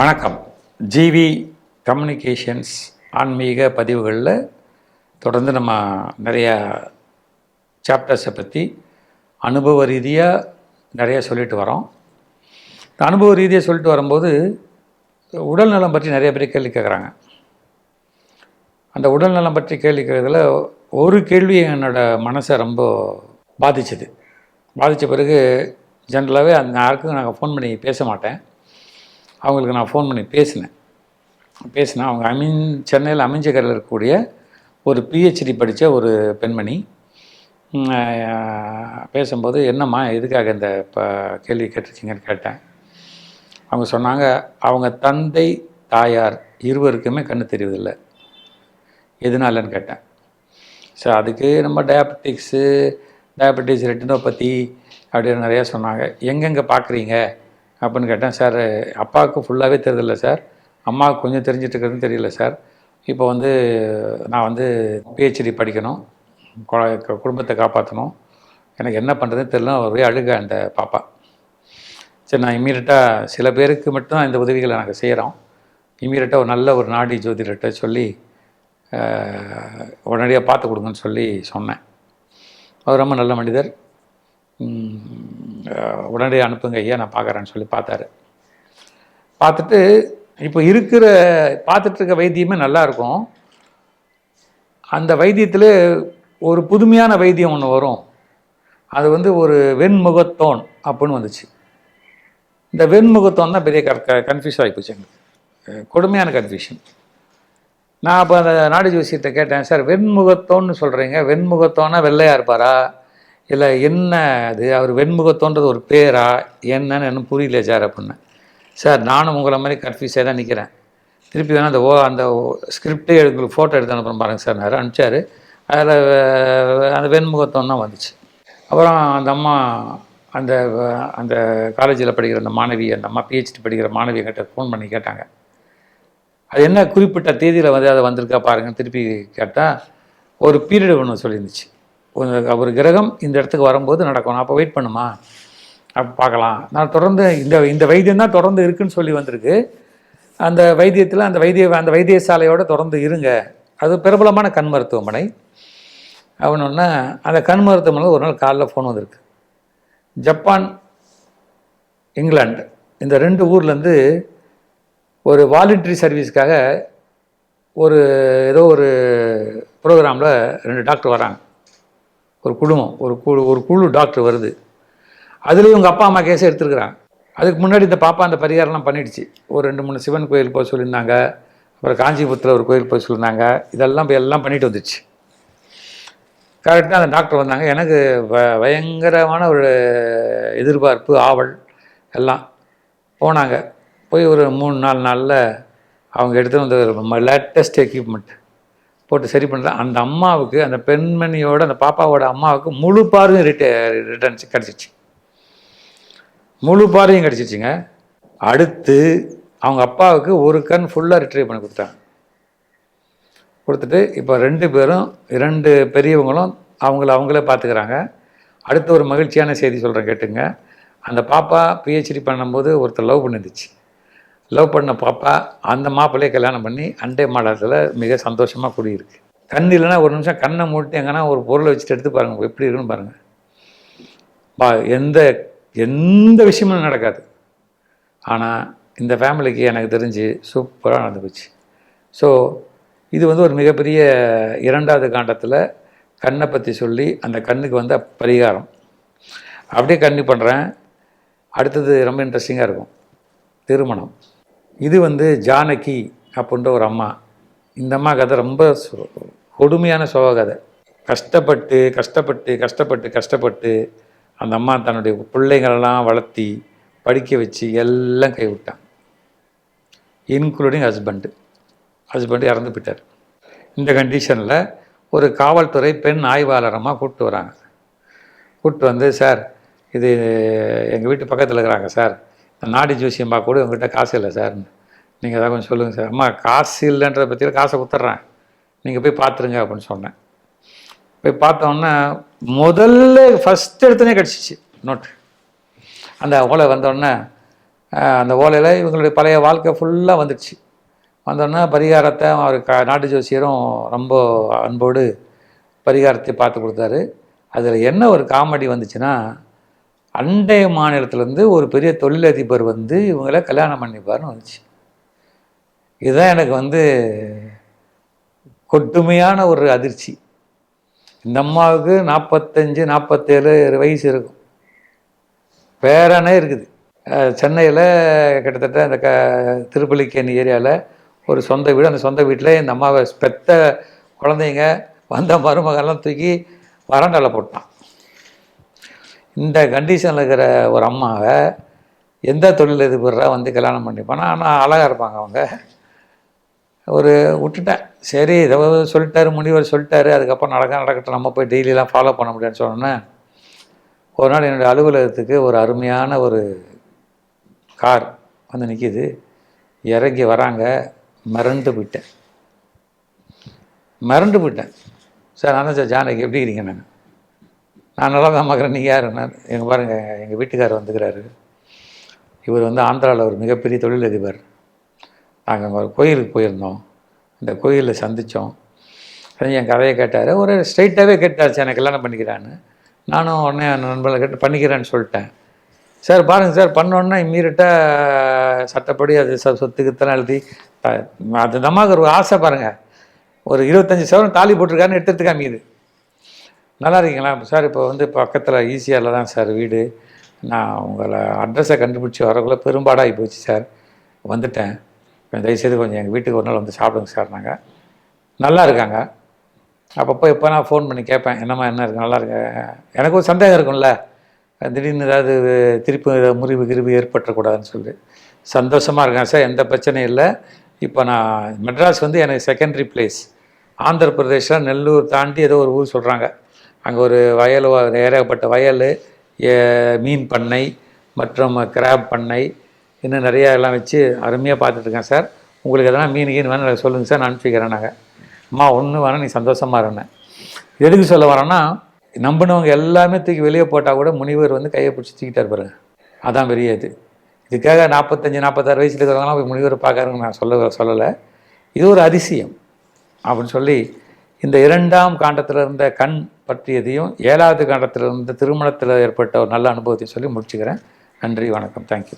வணக்கம். GV communications ஆன்மீக பதிவுகளில் தொடர்ந்து நம்ம நிறையா சாப்டர்ஸை பற்றி அனுபவ ரீதியாக நிறையா சொல்லிட்டு வரோம். அனுபவ ரீதியாக சொல்லிட்டு வரும்போது உடல் நலம் பற்றி நிறைய பேர் கேள்வி கேட்குறாங்க அந்த உடல் நலம் பற்றி கேள்வி கேட்கறதுல ஒரு கேள்வி என்னோட மனசை ரொம்ப பாதிச்சது. பாதித்த பிறகு ஜென்ரலாகவே அந்த யாருக்கும் நாங்கள் ஃபோன் பண்ணி பேச மாட்டேன். அவங்களுக்கு நான் ஃபோன் பண்ணி பேசினேன். பேசினேன் அவங்க அமின் சென்னையில் அமைஞ்சகரில் இருக்கக்கூடிய ஒரு பிஹெச்டி படித்த ஒரு பெண்மணி பேசும்போது என்னம்மா எதுக்காக இந்த இப்போ கேள்வி கேட்டிருக்கீங்கன்னு கேட்டேன். அவங்க சொன்னாங்க அவங்க தந்தை தாயார் இருவருக்குமே கண்ணு தெரிவதில்லை. எதனாலன்னு கேட்டேன். ஸோ அதுக்கு நம்ம டயபெட்டிக்ஸு டயபெட்டிஸ் ரெட்டினோபதி அப்படின்னு நிறையா சொன்னாங்க. எங்கெங்கே பார்க்குறீங்க அப்படின்னு கேட்டேன் சார் அப்பாவுக்கு ஃபுல்லாகவே தெரியல சார். அம்மாவுக்கு கொஞ்சம் தெரிஞ்சிட்ருக்கிறதுன்னு தெரியல சார். இப்போ வந்து நான் வந்து பிஹெச்டி படிக்கணும். கு- குடும்பத்தை காப்பாற்றணும் எனக்கு என்ன பண்ணுறதுன்னு தெரியல. ஒரே அழுக அந்த பாப்பா. சரி நான் இம்மீடியட்டாக சில பேருக்கு மட்டும் இந்த உதவிகளை நாங்கள் செய்கிறோம் இம்மீடியட்டாக ஒரு நல்ல ஒரு நாடி ஜோதிடர்கிட்ட சொல்லி உடனடியாக பார்த்து கொடுங்கன்னு சொல்லி சொன்னேன். அவர் ரொம்ப நல்ல மனிதர். ம், உடனடியாக அனுப்புங்க ஐயா நான் பார்க்குறேன்னு சொல்லி பார்த்தாரு. பார்த்துட்டு இப்போ இருக்கிற பார்த்துட்டு இருக்க வைத்தியமே நல்லாயிருக்கும் அந்த வைத்தியத்தில் ஒரு புதுமையான வைத்தியம் ஒன்று வரும். அது வந்து ஒரு வெண்முகத்தோன் அப்படின்னு வந்துச்சு. இந்த வெண்முகத்தோன் தான் பெரிய கன்ஃபியூஸ் ஆகி போச்சு எங்களுக்கு. கொடுமையான கன்ஃபியூஷன் நான் அப்போ அந்த நாடு ஜோசியத்தை கேட்டேன் சார் வெண்முகத்தோன்னு சொல்கிறீங்க வெண்முகத்தோன்னா வெள்ளையாக இருப்பாரா? இல்லை என்ன அது? அவர் வெண்முகத்தோன்றது ஒரு பேரா? என்னன்னு இன்னும் புரியல சார் அப்படின்னு. சார் நானும் உங்களை மாதிரி கன்ஃபியூஸாக தான் நிற்கிறேன் திருப்பி வேணால் அந்த ஓ அந்த ஸ்கிரிப்டே எடுக்கிற ஃபோட்டோ எடுத்து அனுப்புகிறேன் பாருங்க சார் நேரம் அனுப்பிச்சார். அதில் அந்த வெண்முகத்தோன் தான் வந்துச்சு. அப்புறம் அந்த அம்மா அந்த அந்த காலேஜில் படிக்கிற அந்த மாணவி அந்த அம்மா பிஹெச்டி படிக்கிற மாணவி கிட்ட ஃபோன் பண்ணி கேட்டாங்க. அது என்ன குறிப்பிட்ட தேதியில் வந்து அதை வந்திருக்கா பாருங்கள் திருப்பி கேட்டால் ஒரு பீரியட் ஒன்று சொல்லியிருந்துச்சு. ஒரு- ஒரு கிரகம் இந்த இடத்துக்கு வரும்போது நடக்கணும் அப்போ வெயிட் பண்ணுமா? அப்போ பார்க்கலாம். நான் தொடர்ந்து இந்த இந்த வைத்தியம் தான் தொடர்ந்து இருக்குன்னு சொல்லி வந்திருக்கு. அந்த வைத்தியத்தில் அந்த வைத்திய அந்த வைத்தியசாலையோடு தொடர்ந்து இருங்க. அது பிரபலமான கண் மருத்துவமனை. அவனொன்னா அந்த கண் மருத்துவமனையில் ஒரு நாள் காலைல ஃபோன் வந்திருக்கு. ஜப்பான் இங்கிலாந்து இந்த ரெண்டு ஊர்லேருந்து ஒரு வாலண்டரி சர்வீஸ்க்காக ஒரு ஏதோ ஒரு ப்ரோக்ராமில் ரெண்டு டாக்டர் வராங்க. ஒரு குடும்பம் ஒரு குழு ஒரு குழு டாக்டர் வருது. அதுலேயும் உங்கள் அப்பா அம்மா கேஸை எடுத்துருக்குறாங்க. அதுக்கு முன்னாடி இந்த பாப்பா அந்த பரிகாரம்லாம் பண்ணிடுச்சு. ஒரு ரெண்டு மூணு சிவன் கோயில் போக சொல்லியிருந்தாங்க. அப்புறம் காஞ்சிபுரத்தில் ஒரு கோயில் போய் சொல்லியிருந்தாங்க. இதெல்லாம் போய் எல்லாம் பண்ணிட்டு வந்துச்சு கரெக்டாக அந்த டாக்டர் வந்தாங்க. எனக்கு ப பயங்கரமான ஒரு எதிர்பார்ப்பு ஆவல் எல்லாம் போனாங்க. போய் ஒரு மூணு நாலு நாளில் அவங்க எடுத்து வந்த லேட்டஸ்ட் எக்யூப்மெண்ட் போட்டு சரி பண்ணல. அந்த அம்மாவுக்கு அந்த பெண்மணியோட அந்த பாப்பாவோட அம்மாவுக்கு முழு பார்வையும் ரிட்ட ரிட்டர்ன்ஸ் கிடச்சிச்சு முழு பார்வையும் கிடச்சிச்சுங்க அடுத்து அவங்க அப்பாவுக்கு ஒரு கண் ஃபுல்லாக ரிட்ரைவ் பண்ணி கொடுத்தாங்க கொடுத்துட்டு இப்போ ரெண்டு பேரும் இரண்டு பெரியவங்களும் அவங்கள அவங்களே பார்த்துக்கிறாங்க. அடுத்த ஒரு மகிழ்ச்சியான செய்தி சொல்கிறேன் கேட்டுங்க. அந்த பாப்பா பிஹெச்டி பண்ணும்போது ஒருத்தர் லவ் பண்ணிருந்துச்சு. லவ் பண்ண பாப்பா அந்த மாப்பிள்ளையை கல்யாணம் பண்ணி அண்டை மாடத்தில் மிக சந்தோஷமாக குடியிருக்கு. கண் இல்லைன்னா ஒரு நிமிஷம் கண்ணை மூட்டி எங்கன்னா ஒரு பொருளை வச்சுட்டு எடுத்து பாருங்கள் எப்படி இருக்குன்னு பாருங்கள் பா எந்த எந்த விஷயமும் நடக்காது. ஆனால் இந்த ஃபேமிலிக்கு எனக்கு தெரிஞ்சு சூப்பராக நடந்து போச்சு. ஸோ இது வந்து ஒரு மிகப்பெரிய இரண்டாவது காண்டத்தில் கண்ணை பற்றி சொல்லி அந்த கண்ணுக்கு வந்த பரிகாரம். அப்படியே கண்ணி பண்ணுறேன் அடுத்தது ரொம்ப இன்ட்ரெஸ்டிங்காக இருக்கும். திருமணம். இது வந்து ஜானகி அப்படின்ற ஒரு அம்மா. இந்த அம்மா கதை ரொம்ப சு- கொடுமையான சோக கதை. கஷ்டப்பட்டு கஷ்டப்பட்டு கஷ்டப்பட்டு கஷ்டப்பட்டு அந்த அம்மா தன்னுடைய பிள்ளைங்களெல்லாம் வளர்த்தி படிக்க வச்சு எல்லாம் கைவிட்டான் இன்க்ளூடிங் ஹஸ்பண்டு. ஹஸ்பண்டு இறந்து போயிட்டார். இந்த கண்டிஷனில் ஒரு காவல்துறை பெண் ஆய்வாளரமாக கூப்பிட்டு வராங்க. கூப்பிட்டு வந்து சார் இது எங்கள் வீட்டு பக்கத்தில் இருக்கிறாங்க சார். நாடி ஜோசியம் பார்க்க கூட உங்கள்கிட்ட காசு இல்லை சார். நீங்கள் ஏதாவது கொஞ்சம் சொல்லுங்கள் சார். அம்மா காசு இல்லைன்றத பற்றியில் காசை கொடுத்துட்றேன். நீங்கள் போய் பார்த்துருங்க அப்படின்னு சொன்னேன். போய் பார்த்தோன்னே முதல்ல ஃபஸ்ட் எடுத்தனே கிடச்சிச்சு நோட்டு அந்த ஓலை வந்தோடனே அந்த ஓலையில் இவங்களுடைய பழைய வாழ்க்கை ஃபுல்லாக வந்துடுச்சு. வந்தோடனே பரிகாரத்தை அவர் க நாட்டு ஜோசியரும் ரொம்ப அன்போடு பரிகாரத்தை பார்த்து கொடுத்தாரு. அதில் என்ன ஒரு காமெடி வந்துச்சுன்னா அண்டைய மாநிலத்திலேருந்து ஒரு பெரிய தொழிலதிபர் வந்து இவங்கள கல்யாணம் பண்ணிப்பார்னு வந்துச்சு. இதுதான் எனக்கு வந்து கொட்டுமையான ஒரு அதிர்ச்சி. இந்த அம்மாவுக்கு நாற்பத்தஞ்சு நாற்பத்தேழு வயசு இருக்கும். பேரனே இருக்குது. சென்னையில் கிட்டத்தட்ட அந்த க திருப்பள்ளிக்கேணி ஏரியாவில் ஒரு சொந்த வீடு. அந்த சொந்த வீட்டில் இந்த அம்மாவை பெத்த குழந்தைங்க வந்த மருமகெல்லாம் தூக்கி வறண்டால போட்டான். இந்த கண்டிஷனில் இருக்கிற ஒரு அம்மாவை எந்த தொழில் எதிர்ப்புறா வந்து கல்யாணம் பண்ணிப்பானா ஆனால் அழகாக இருப்பாங்க அவங்க. ஒரு விட்டுட்டேன். சரி இதை சொல்லிட்டாரு முனிவர் சொல்லிட்டாரு அதுக்கப்புறம் நடக்க நடக்கட்டும் நம்ம போய் டெய்லியெலாம் ஃபாலோ பண்ண முடியாதுன்னு சொன்னோன்னே ஒரு நாள் என்னுடைய அலுவலகத்துக்கு ஒரு அருமையான ஒரு கார் வந்து நிற்கிது இறங்கி வராங்க மிரண்டு போயிட்டேன். மிரண்டு போயிட்டேன். சார் நான் தான் சார் ஜானகி எப்படி இருக்கீங்க? நான் நான் நல்லா தான் பார்க்குறேன். நீங்கள் யார்? நான் எங்கள் பாருங்கள் எங்கள் வீட்டுக்காரர் வந்துக்கிறாரு. இவர் வந்து ஆந்திராவில் ஒரு மிகப்பெரிய தொழிலதிபர். நாங்கள் அங்கே ஒரு கோயிலுக்கு போயிருந்தோம். இந்த கோயிலில் சந்தித்தோம் என் கதையை கேட்டார். ஒரு ஸ்ட்ரைட்டாகவே கேட்டாச்சு எனக்கு கல்யாணம் பண்ணிக்கிறான்னு. நானும் உடனே என் நண்பர்களை கேட்டு பண்ணிக்கிறேன்னு சொல்லிட்டேன். சார் பாருங்கள் சார் பண்ணோன்னா இம்மீடியட்டாக சட்டப்படி அது ச சொத்துக்குத்தெல்லாம் எழுதி அது நம்மக்கு ஒரு ஆசை பாருங்கள் ஒரு இருபத்தஞ்சி சவரம் தாலி போட்டிருக்காருன்னு எடுத்துகிட்டு காமிக்குது நல்லா இருக்கீங்களா? சார் இப்போ வந்து பக்கத்தில் ஈசிஆரில் தான் சார் வீடு. நான் உங்களை அட்ரஸை கண்டுபிடிச்சி வரக்குள்ளே பெரும்பாடாகி போச்சு சார். வந்துட்டேன். கொஞ்சம் தயவுசெய்து கொஞ்சம் எங்கள் வீட்டுக்கு ஒரு நாள் வந்து சாப்பிடுங்க சார் நாங்கள் நல்லா இருக்காங்க. அப்பப்போ எப்போ நான் ஃபோன் பண்ணி கேட்பேன். என்னம்மா என்ன இருக்கு? நல்லா இருக்கு? எனக்கு ஒரு சந்தேகம் இருக்கும்ல. திடீர்னு ஏதாவது திருப்பி ஏதாவது முறிவு கிருவி ஏற்பட்டுறக்கூடாதுன்னு சொல்லி சந்தோஷமாக இருக்கேன் சார். எந்த பிரச்சனையும் இல்லை. இப்போ நான் மெட்ராஸ் வந்து எனக்கு செகண்டரி பிளேஸ் ஆந்திர பிரதேஷில் நெல்லூர் தாண்டி ஏதோ ஒரு ஊர் சொல்கிறாங்க அங்கே ஒரு வயல் ஏகப்பட்ட வயல் மீன் பண்ணை மற்றும் கிராப் பண்ணை இன்னும் நிறையா எல்லாம் வச்சு அருமையாக பார்த்துட்ருக்கேன் சார். உங்களுக்கு எதனா மீன் கீன் வேணும் சொல்லுங்கள் சார் நான் அனுப்பிக்கிறேன் நாங்கள் அம்மா ஒன்று வேணால் நீ சந்தோஷமாக இருந்தேன் எதுக்கு சொல்ல வரேன்னா நம்பினவங்க எல்லாமே தூக்கி வெளியே போட்டால் கூட முனிவர் வந்து கையை பிடிச்சி தூக்கிட்டார் பாருங்க. அதான் பெரிய இது. இதுக்காக நாற்பத்தஞ்சு நாற்பத்தாறு வயசில் இருக்கிறவங்களாம் போய் முனிவர் பார்க்கறதுன்னு நான் சொல்ல சொல்லலை. இது ஒரு அதிசயம். அப்படின்னு சொல்லி இந்த இரண்டாம் காண்டத்தில் இருந்த கண் பற்றியதையும் ஏழாவது காண்டத்தில் இருந்த திருமணத்தில் ஏற்பட்ட ஒரு நல்ல அனுபவத்தையும் சொல்லி முடிச்சுக்கிறேன். நன்றி வணக்கம். தேங்க்யூ